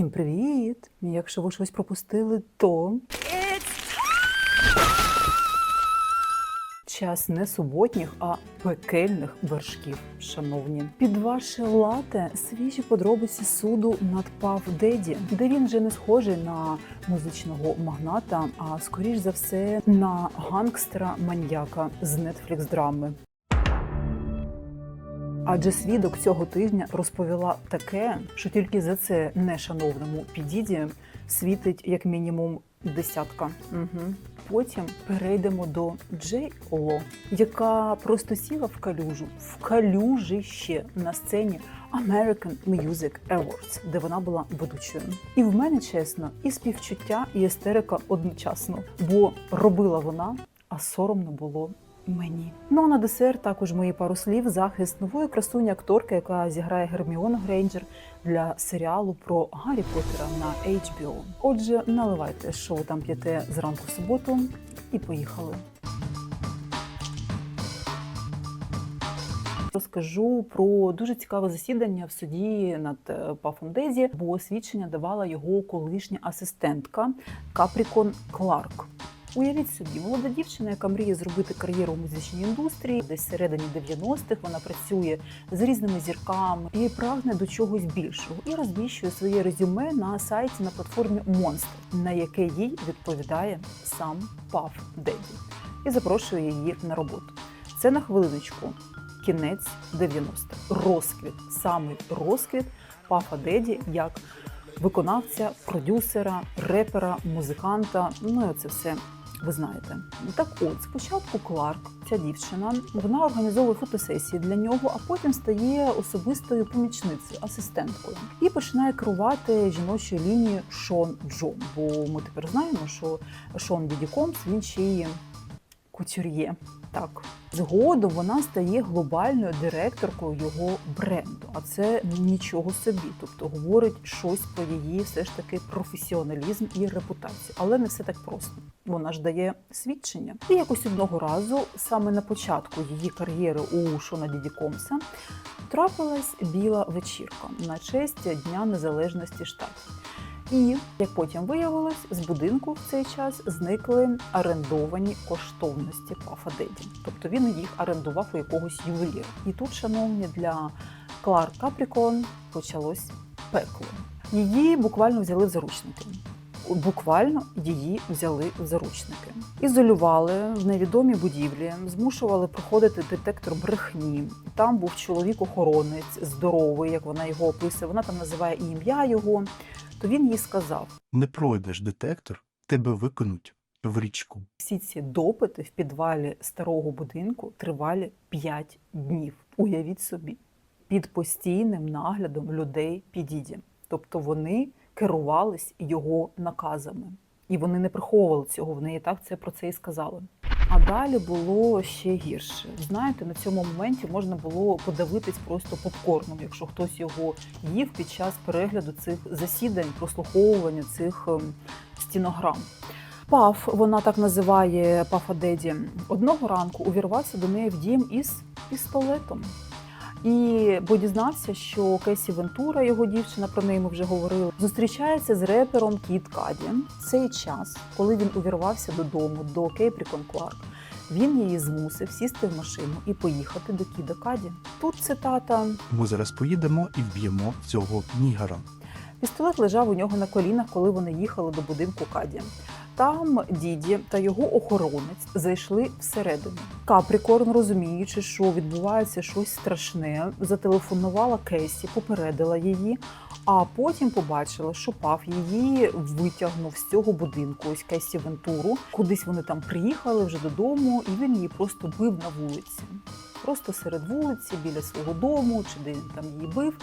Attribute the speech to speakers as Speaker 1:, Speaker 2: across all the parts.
Speaker 1: Всім привіт! Якщо ви щось пропустили, то час не суботніх, а пекельних вершків, шановні. Під ваше лате свіжі подробиці суду над Пав Деді, де він вже не схожий на музичного магната, а скоріш за все на гангстера маньяка з Netflix драми. Адже свідок цього тижня розповіла таке, що тільки за це нешановному підіді світить як мінімум десятка. Угу. Потім перейдемо до Джей Ло, яка просто сіла в калюжу, в калюжище на сцені American Music Awards, де вона була ведучою. І в мене чесно, і співчуття, і естерика одночасно, бо робила вона, а соромно було мені. Ну а на десерт також мої пару слів захист нової красуні акторки, яка зіграє Герміону Грейнджер для серіалу про Гаррі Поттера на HBO. Отже, наливайте, що там п'єте зранку в суботу, і поїхали. Розкажу про дуже цікаве засідання в суді над е, Пафом Дезі, бо свідчення давала його колишня асистентка Капрікон Кларк. Уявіть собі, молода дівчина, яка мріє зробити кар'єру у музичній індустрії, десь всередині 90-х вона працює з різними зірками і прагне до чогось більшого і розвіщує своє резюме на сайті на платформі Monster, на яке їй відповідає сам Паф Деді, і запрошує її на роботу. Це на хвилиночку. Кінець 90-х. Розквіт, самий розквіт Пафа Деді як виконавця, продюсера, репера, музиканта. Ну і це все ви знаєте. Так от, спочатку Кларк, ця дівчина, вона організовує фотосесії для нього, а потім стає особистою помічницею, асистенткою і починає керувати жіночою лінією Шон Джон. Бо ми тепер знаємо, що Шон Діді Комс, він ще й кутюр'є. Так, згодом вона стає глобальною директоркою його бренду. А це нічого собі. Тобто говорить щось про її все ж таки професіоналізм і репутацію. Але не все так просто. Вона ж дає свідчення. І якось одного разу, саме на початку її кар'єри у Шона Діді трапилась біла вечірка на честь Дня Незалежності штатів. І як потім виявилось, з будинку в цей час зникли орендовані коштовності Пафа. Тобто він їх орендував у якогось ювеліра. І тут, шановні, для Кларк Капрікон почалось пекло. Її буквально взяли в заручники. Буквально її взяли в заручники, ізолювали в невідомій будівлі, змушували проходити детектор брехні. Там був чоловік-охоронець, здоровий, як вона його описує. Вона там називає і ім'я його. То він їй сказав:
Speaker 2: Не пройдеш детектор, тебе викинуть в річку.
Speaker 1: всі ці допити в підвалі старого будинку тривали 5 днів. Уявіть собі, під постійним наглядом людей підіді. Тобто вони керувались його наказами. І вони не приховували цього, вони і так це про це і сказали. Далі було ще гірше. Знаєте, на цьому моменті можна було подивитись просто попкорном, якщо хтось його їв під час перегляду цих засідань, прослуховування цих ем, стінограм. Паф, вона так називає Пафа Деді, одного ранку увірвався до неї в дім із пістолетом. І бо дізнався, що Кесі Вентура, його дівчина, про неї ми вже говорили, зустрічається з репером Кіт Каді. Цей час, коли він увірвався додому до Кейпрікон Кларк, він її змусив сісти в машину і поїхати до Кіда Каді. Тут цитата:
Speaker 2: Ми зараз поїдемо і вб'ємо цього нігера.
Speaker 1: Пістолет лежав у нього на колінах, коли вони їхали до будинку Каді. Там діді та його охоронець зайшли всередину. Капрікорн, розуміючи, що відбувається щось страшне, зателефонувала Кесі, попередила її, а потім побачила, що пав її витягнув з цього будинку. Ось Кесі Вентуру. Кудись вони там приїхали вже додому, і він її просто бив на вулиці. Просто серед вулиці, біля свого дому, чи де він там її бив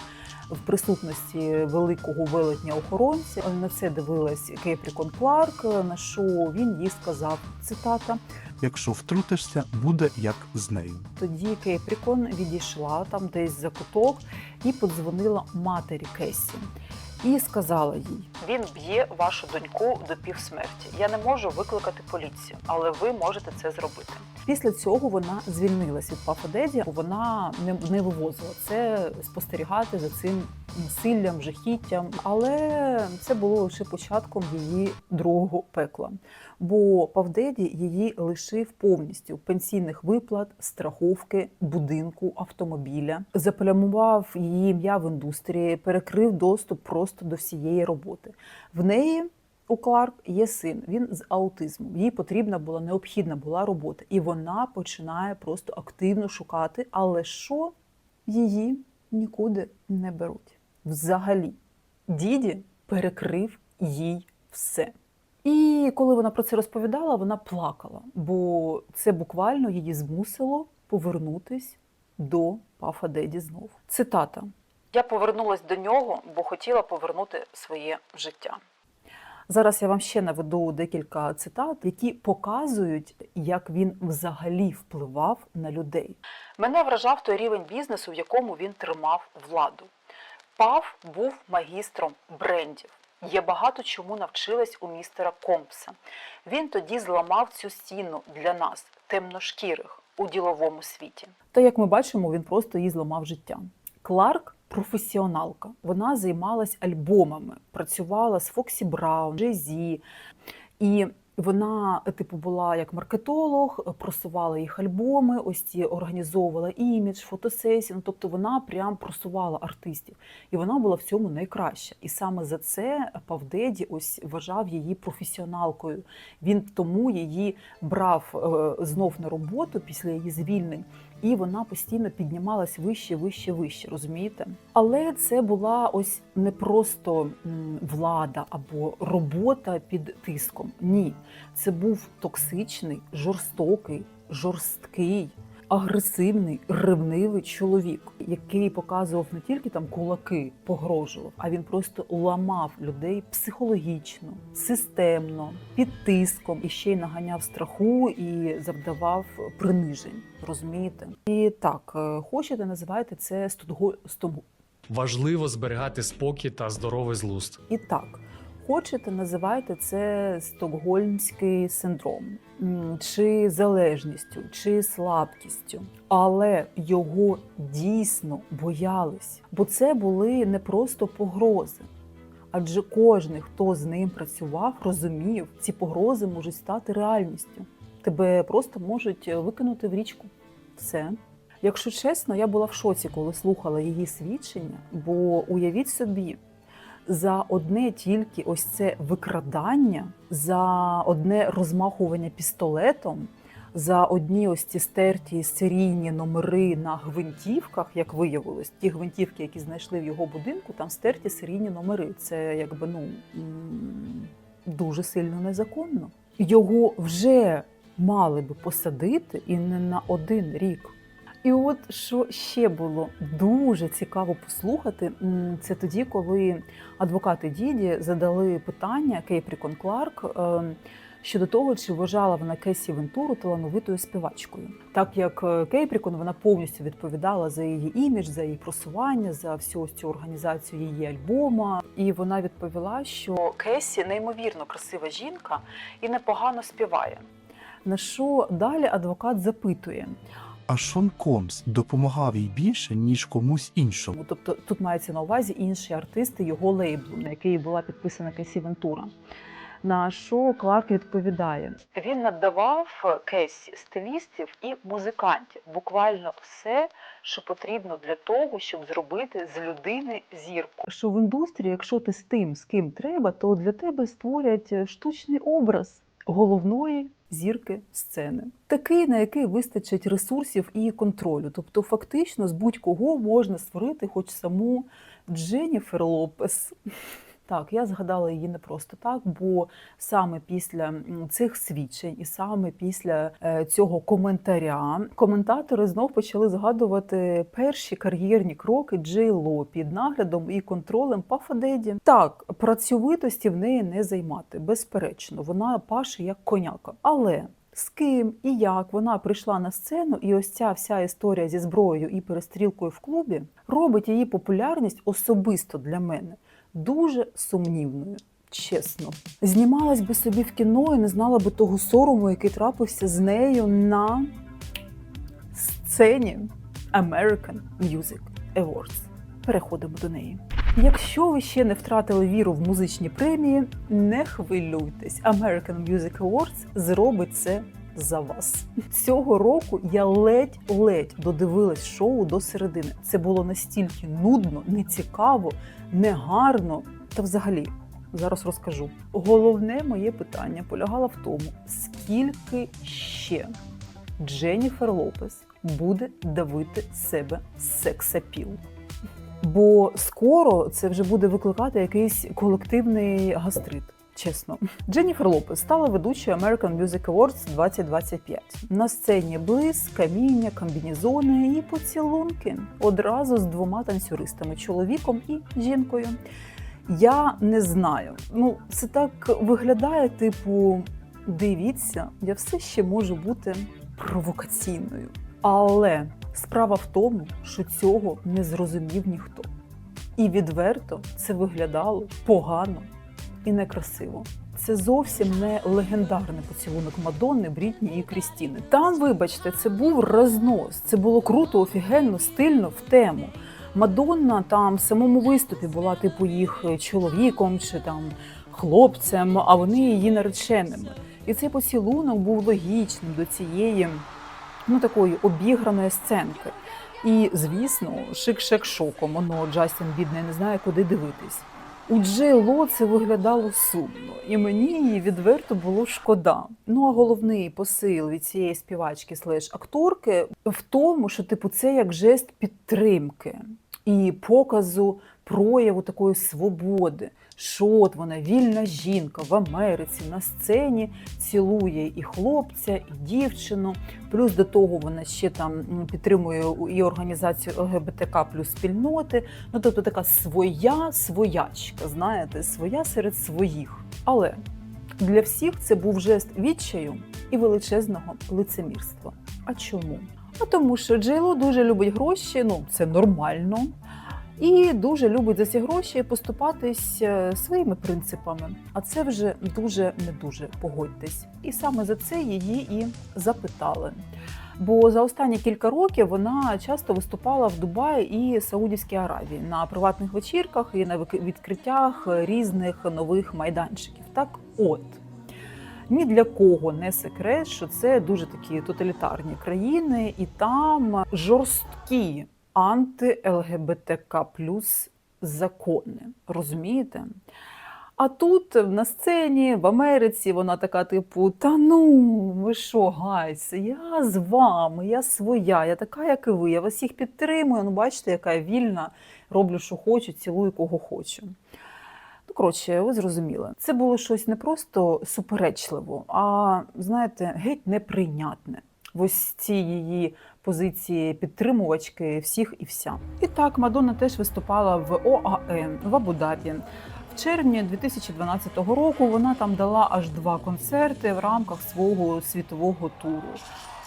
Speaker 1: в присутності великого велетня охоронця. На це дивилась Кейпрікон Кларк, на що він їй сказав цитата.
Speaker 2: Якщо втрутишся, буде як з нею.
Speaker 1: Тоді Кейпрікон відійшла там десь за куток і подзвонила матері Кесі. І сказала їй: Він б'є вашу доньку до півсмерті. Я не можу викликати поліцію, але ви можете це зробити. Після цього вона звільнилась від Пафа Деді, вона не, не вивозила це спостерігати за цим насиллям, жахіттям. Але це було лише початком її другого пекла. Бо Павдеді її лишив повністю пенсійних виплат, страховки, будинку, автомобіля, заплямував її ім'я в індустрії, перекрив доступ просто до всієї роботи. В неї у Кларк є син, він з аутизмом. Їй потрібна була необхідна була робота, і вона починає просто активно шукати. Але що її нікуди не беруть? Взагалі, діді перекрив їй все. І коли вона про це розповідала, вона плакала, бо це буквально її змусило повернутись до Пафа Деді знов. Цитата: Я повернулась до нього, бо хотіла повернути своє життя. Зараз я вам ще наведу декілька цитат, які показують, як він взагалі впливав на людей. Мене вражав той рівень бізнесу, в якому він тримав владу. Пав був магістром брендів. Я багато чому навчилась у містера Компса. Він тоді зламав цю стіну для нас, темношкірих, у діловому світі. Та як ми бачимо, він просто їй зламав життя. Кларк професіоналка. Вона займалась альбомами, працювала з Фоксі Браун, Джей-Зі. І вона, типу, була як маркетолог, просувала їх альбоми, ось ці організовувала імідж, фотосесії. Ну, тобто вона прям просувала артистів. І вона була в цьому найкраща. І саме за це Павдеді ось вважав її професіоналкою. Він тому її брав е, знов на роботу після її звільнень. І вона постійно піднімалась вище, вище, вище, розумієте? Але це була ось не просто влада або робота під тиском. Ні, це був токсичний, жорстокий, жорсткий, агресивний, ревнивий чоловік, який показував не тільки там кулаки, погрожував, а він просто ламав людей психологічно, системно, під тиском і ще й наганяв страху і завдавав принижень. Розумієте? І так, е, хочете, називайте це студго...
Speaker 3: Важливо зберігати спокій та здоровий злуст.
Speaker 1: І так, хочете, називайте це стокгольмський синдром, чи залежністю, чи слабкістю. Але його дійсно боялись, бо це були не просто погрози. Адже кожен, хто з ним працював, розумів, ці погрози можуть стати реальністю. Тебе просто можуть викинути в річку. Все. Якщо чесно, я була в шоці, коли слухала її свідчення, бо уявіть собі, за одне тільки ось це викрадання, за одне розмахування пістолетом, за одні ось ці стерті серійні номери на гвинтівках, як виявилось, ті гвинтівки, які знайшли в його будинку, там стерті серійні номери. Це якби ну дуже сильно незаконно. Його вже мали би посадити і не на один рік. І от що ще було дуже цікаво послухати, це тоді, коли адвокати Діді задали питання Кейпрікон Кларк е, щодо того, чи вважала вона Кесі Вентуру талановитою співачкою. Так як е, Кейпрікон вона повністю відповідала за її імідж, за її просування, за всю ось цю організацію її альбома. І вона відповіла, що Кесі неймовірно красива жінка і непогано співає. На що далі адвокат запитує:
Speaker 2: А Шон Комс допомагав їй більше, ніж комусь іншому.
Speaker 1: Тобто тут мається на увазі інші артисти його лейблу, на який була підписана Кесі Вентура. На що Кларк відповідає: він надавав Кесі стилістів і музикантів, буквально все, що потрібно для того, щоб зробити з людини зірку. Що в індустрії, якщо ти з тим, з ким треба, то для тебе створять штучний образ головної зірки сцени, такий, на який вистачить ресурсів і контролю. Тобто, фактично, з будь-кого можна створити хоч саму Дженніфер Лопес. Так, я згадала її не просто так, бо саме після цих свідчень і саме після е, цього коментаря коментатори знов почали згадувати перші кар'єрні кроки Джей Ло під наглядом і контролем Пафа Деді. Так, працьовитості в неї не займати, безперечно, вона паше як коняка. Але з ким і як вона прийшла на сцену, і ось ця вся історія зі зброєю і перестрілкою в клубі робить її популярність особисто для мене дуже сумнівною. Чесно, знімалась би собі в кіно і не знала би того сорому, який трапився з нею на сцені American Music Awards. Переходимо до неї. Якщо ви ще не втратили віру в музичні премії, не хвилюйтесь. American Music Awards зробить це за вас. Цього року я ледь-ледь додивилась шоу до середини. Це було настільки нудно, нецікаво, негарно та взагалі. Зараз розкажу. Головне моє питання полягало в тому, скільки ще Дженніфер Лопес буде давити себе сексапіл. Бо скоро це вже буде викликати якийсь колективний гастрит. Чесно, Дженніфер Лопес стала ведучою American Music Awards 2025. На сцені блиск, каміння, комбінезони і поцілунки одразу з двома танцюристами чоловіком і жінкою. Я не знаю. Ну, це так виглядає, типу, дивіться, я все ще можу бути провокаційною. Але справа в тому, що цього не зрозумів ніхто. І відверто це виглядало погано і некрасиво. Це зовсім не легендарний поцілунок Мадонни, Брітні і Крістіни. Там, вибачте, це був рознос. Це було круто, офігенно, стильно в тему. Мадонна там в самому виступі була типу їх чоловіком чи там хлопцем, а вони її нареченими. І цей поцілунок був логічним до цієї ну такої обіграної сценки. І, звісно, шик-шек шоком, воно Джастін бідний не знає, куди дивитись. У Джейло це виглядало сумно, і мені її відверто було шкода. Ну а головний посил від цієї співачки слеш акторки в тому, що типу це як жест підтримки і показу прояву такої свободи. Що от вона вільна жінка в Америці на сцені цілує і хлопця, і дівчину. Плюс до того вона ще там підтримує і організацію ЛГБТК плюс спільноти. Ну тобто така своя своячка, знаєте, своя серед своїх. Але для всіх це був жест відчаю і величезного лицемірства. А чому? А тому, що Джейло дуже любить гроші, ну це нормально. І дуже любить за ці гроші поступатись е, своїми принципами. А це вже дуже не дуже погодьтесь. І саме за це її і запитали. Бо за останні кілька років вона часто виступала в Дубаї і Саудівській Аравії на приватних вечірках і на відкриттях різних нових майданчиків. Так, от ні для кого не секрет, що це дуже такі тоталітарні країни, і там жорсткі анти-ЛГБТК плюс закони. Розумієте? А тут на сцені в Америці вона така, типу: Та ну, ви що, гайс, я з вами, я своя, я така, як і ви. Я вас всіх підтримую. Ну, бачите, яка я вільна, роблю, що хочу, цілую кого хочу. Ну, коротше, ви зрозуміли. Це було щось не просто суперечливо, а знаєте, геть неприйнятне. В Ось ці її позиції підтримувачки всіх і вся. І так, Мадонна теж виступала в ОАЕ в Абу-Дабі. В червні 2012 року вона там дала аж два концерти в рамках свого світового туру.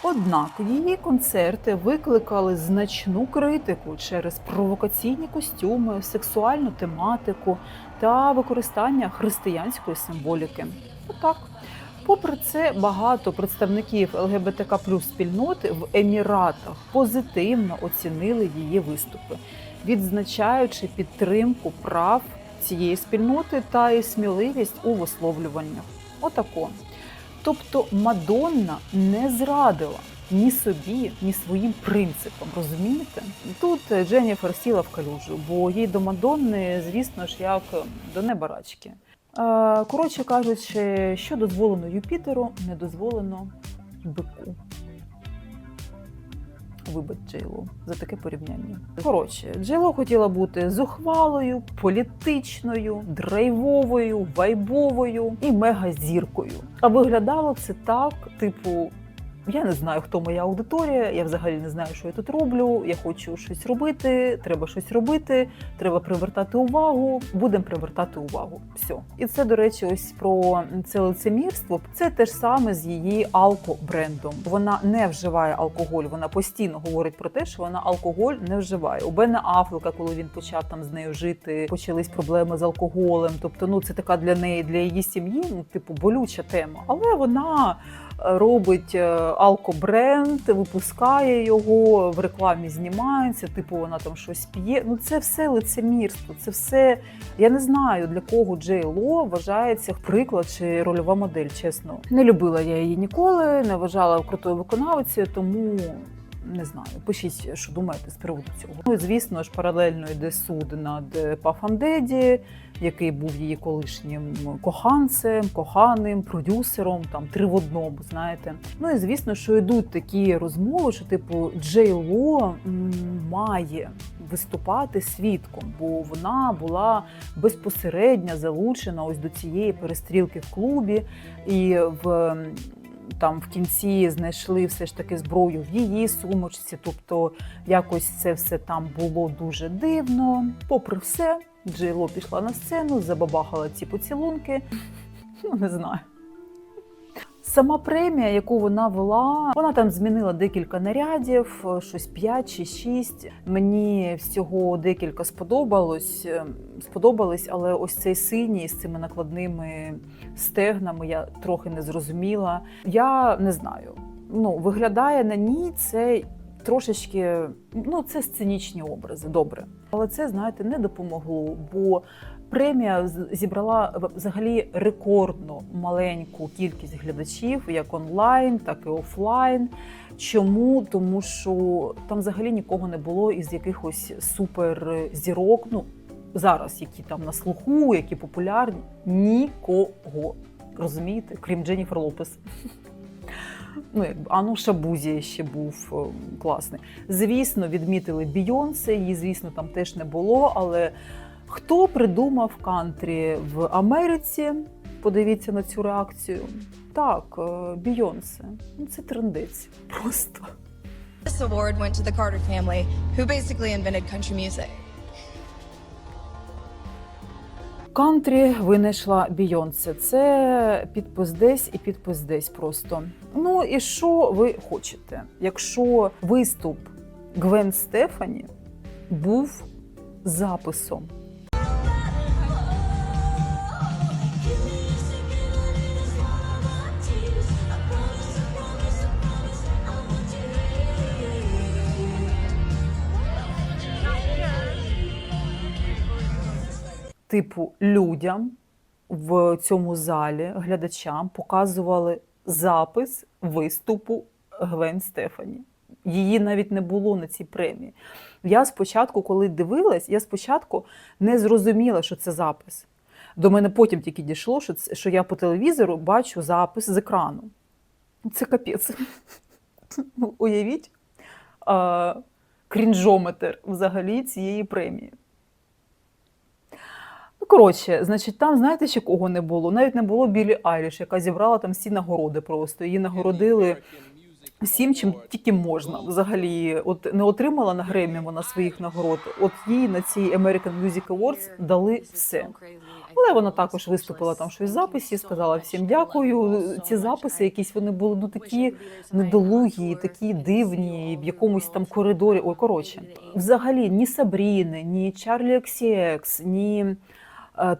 Speaker 1: Однак її концерти викликали значну критику через провокаційні костюми, сексуальну тематику та використання християнської символіки. Отак. Попри це, багато представників ЛГБТК плюс спільноти в Еміратах позитивно оцінили її виступи, відзначаючи підтримку прав цієї спільноти та і сміливість у висловлюваннях. Отако. Тобто Мадонна не зрадила ні собі, ні своїм принципам. Розумієте? Тут Дженніфер сіла в калюжу, бо їй до Мадонни, звісно ж, як до небарачки. Е, Коротше кажучи, що дозволено Юпітеру, не дозволено бику. Вибач Джейло за таке порівняння. Коротше, Джейло хотіла бути зухвалою, політичною, драйвовою, вайбовою і мегазіркою. А виглядало це так, типу, Я не знаю, хто моя аудиторія, я взагалі не знаю, що я тут роблю. Я хочу щось робити, треба щось робити, треба привертати увагу. Будемо привертати увагу. Все. І це, до речі, ось про це лицемірство. Це те ж саме з її алкобрендом. Вона не вживає алкоголь. Вона постійно говорить про те, що вона алкоголь не вживає. У Бена Афлека, коли він почав там з нею жити, почались проблеми з алкоголем. Тобто, ну це така для неї, для її сім'ї, ну типу болюча тема. Але вона робить е, алкобренд, випускає його, в рекламі знімається, типу вона там щось п'є. Ну це все лицемірство, це все. Я не знаю для кого Джей Ло вважається приклад чи рольова модель. Чесно, не любила я її ніколи, не вважала крутою виконавицею, тому. Не знаю, пишіть, що думаєте з приводу цього. Ну і звісно ж, паралельно йде суд над е, Пафом Деді, який був її колишнім коханцем, коханим, продюсером, там три в одному, знаєте. Ну і звісно, що йдуть такі розмови, що типу Джей Ло має виступати свідком, бо вона була безпосередньо залучена ось до цієї перестрілки в клубі, і в там в кінці знайшли все ж таки зброю в її сумочці. Тобто якось це все там було дуже дивно. Попри все, Джейло пішла на сцену, забабахала ці поцілунки. Ну, не знаю. Сама премія, яку вона вела, вона там змінила декілька нарядів, щось 5 чи 6. Мені всього декілька сподобалось, ем, сподобались, але ось цей синій з цими накладними стегнами я трохи не зрозуміла. Я не знаю. Ну, виглядає на ній це трошечки, ну, це сценічні образи, добре. Але це, знаєте, не допомогло, бо премія зібрала взагалі рекордно маленьку кількість глядачів, як онлайн, так і офлайн. Чому? Тому що там взагалі нікого не було із якихось суперзірок. Ну, зараз, які там на слуху, які популярні, нікого. Розумієте, крім Дженніфер Лопес. Ну, якби Ану Шабузі ще був е, класний. Звісно, відмітили Бійонсе, її, звісно, там теж не було. Але хто придумав кантрі в Америці? Подивіться на цю реакцію. Так, е, Бійонсе. Ну, це трендець. Просто.
Speaker 4: This award went to the Carter family, who basically invented country music.
Speaker 1: Кантрі винайшла Бійонсе. Це підпис десь і підпис десь просто. Ну і що ви хочете? Якщо виступ Гвен Стефані був записом типу людям в цьому залі, глядачам, показували запис виступу Гвен Стефані. Її навіть не було на цій премії. Я спочатку, коли дивилась, я спочатку не зрозуміла, що це запис. До мене потім тільки дійшло, що, що я по телевізору бачу запис з екрану. Це капець. Ну, Уявіть крінжометр взагалі цієї премії. Коротше, значить, там знаєте, ще кого не було? Навіть не було Білі Айріш, яка зібрала там всі нагороди просто. Її нагородили всім, чим тільки можна. Взагалі, от не отримала на Гремі вона своїх нагород. От їй на цій American Music Awards дали все. Але вона також виступила там щось в записі, сказала всім дякую. Ці записи, якісь вони були ну такі недолугі, такі дивні, в якомусь там коридорі. Ой, коротше, взагалі ні Сабріни, ні Чарлі XCX, ні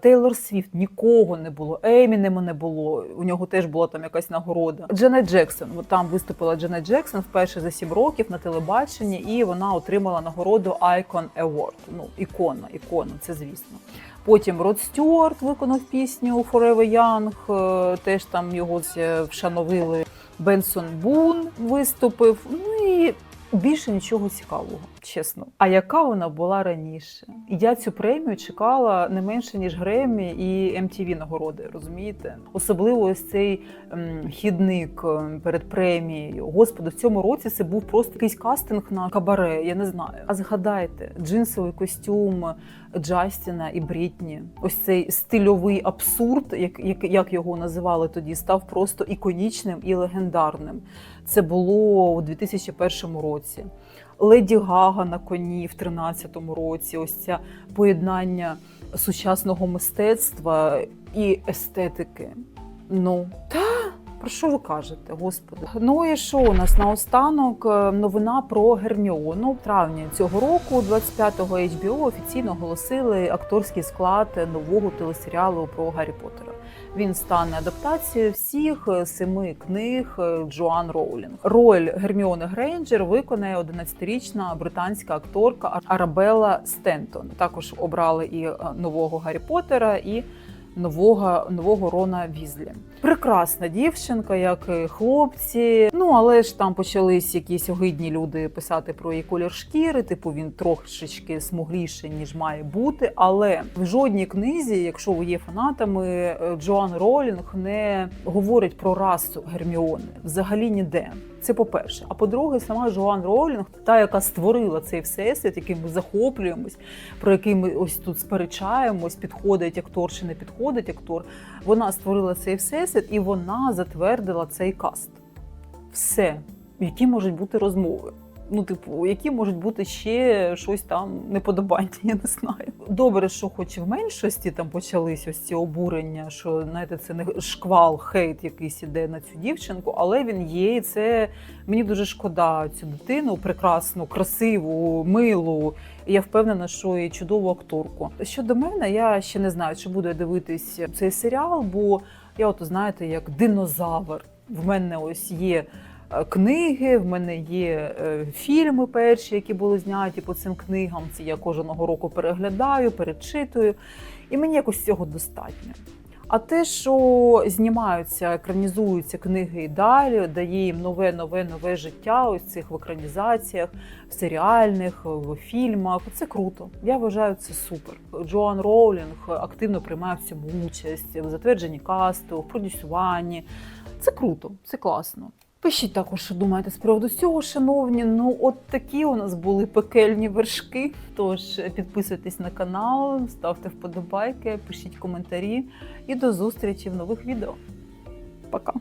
Speaker 1: Тейлор Свіфт, нікого не було. Емінема не було. У нього теж була там якась нагорода. Дженет Джексон. Там виступила Дженет Джексон вперше за сім років на телебаченні, і вона отримала нагороду Icon Award. Ну, ікона, ікона, це звісно. Потім Род Стюарт виконав пісню Forever Young, е, теж там його е, вшановили. Бенсон Бун виступив. Ну і більше нічого цікавого. Чесно. А яка вона була раніше? Я цю премію чекала не менше ніж Греммі і MTV нагороди, розумієте? Особливо ось цей ем, хідник ем, перед премією. Господи, в цьому році це був просто якийсь кастинг на кабаре. Я не знаю. А згадайте, джинсовий костюм Джастіна і Брітні. Ось цей стильовий абсурд, як, як, як його називали тоді, став просто іконічним і легендарним. Це було у 2001 році. Леді Гага на коні в 2013 році. Ось це поєднання сучасного мистецтва і естетики. Ну, та про що ви кажете, господи? Ну і що у нас наостанок? Е, Новина про Герміону. В травні цього року, 25-го HBO, офіційно оголосили акторський склад нового телесеріалу про Гаррі Поттера. Він стане адаптацією всіх е, семи книг е, Джоан Роулінг. Роль Герміони Грейнджер виконає 11-річна британська акторка Ар- Арабелла Стентон. Також обрали і е, нового Гаррі Поттера, і нового, нового Рона Візлі. Прекрасна дівчинка, як і хлопці. Ну але ж там почались якісь огидні люди писати про її колір шкіри. Типу він трошечки смугліший, ніж має бути. Але в жодній книзі, якщо ви є фанатами, е, Джоан Ролінг не говорить про расу Герміони взагалі ніде. Це по-перше. А по-друге, сама Жоан Роулінг, та, яка створила цей всесвіт, яким ми захоплюємось, про який ми ось тут сперечаємось, підходить актор чи не підходить актор. Вона створила цей всесвіт і вона затвердила цей каст. Все. Які можуть бути розмови? Ну, типу, які можуть бути ще щось там неподобання, я не знаю. Добре, що хоч в меншості там почались ось ці обурення, що знаєте, це не шквал, хейт якийсь іде на цю дівчинку, але він є, і це мені дуже шкода цю дитину, прекрасну, красиву, милу. Я впевнена, що і чудову акторку. Щодо мене, я ще не знаю, чи буду я дивитись цей серіал, бо я, от знаєте, як динозавр. В мене ось є книги, в мене є е, фільми перші, які були зняті по цим книгам. Це я кожного року переглядаю, перечитую, і мені якось цього достатньо. А те, що знімаються, екранізуються книги і далі, дає їм нове, нове, нове життя ось цих в екранізаціях, в серіальних, в фільмах. Це круто. Я вважаю це супер. Джоан Роулінг активно приймає в цьому участь в затвердженні касту, в продюсуванні. Це круто, це класно. Пишіть також, що думаєте з приводу цього, шановні. Ну, от такі у нас були пекельні вершки. Тож підписуйтесь на канал, ставте вподобайки, пишіть коментарі і до зустрічі в нових відео. Пока!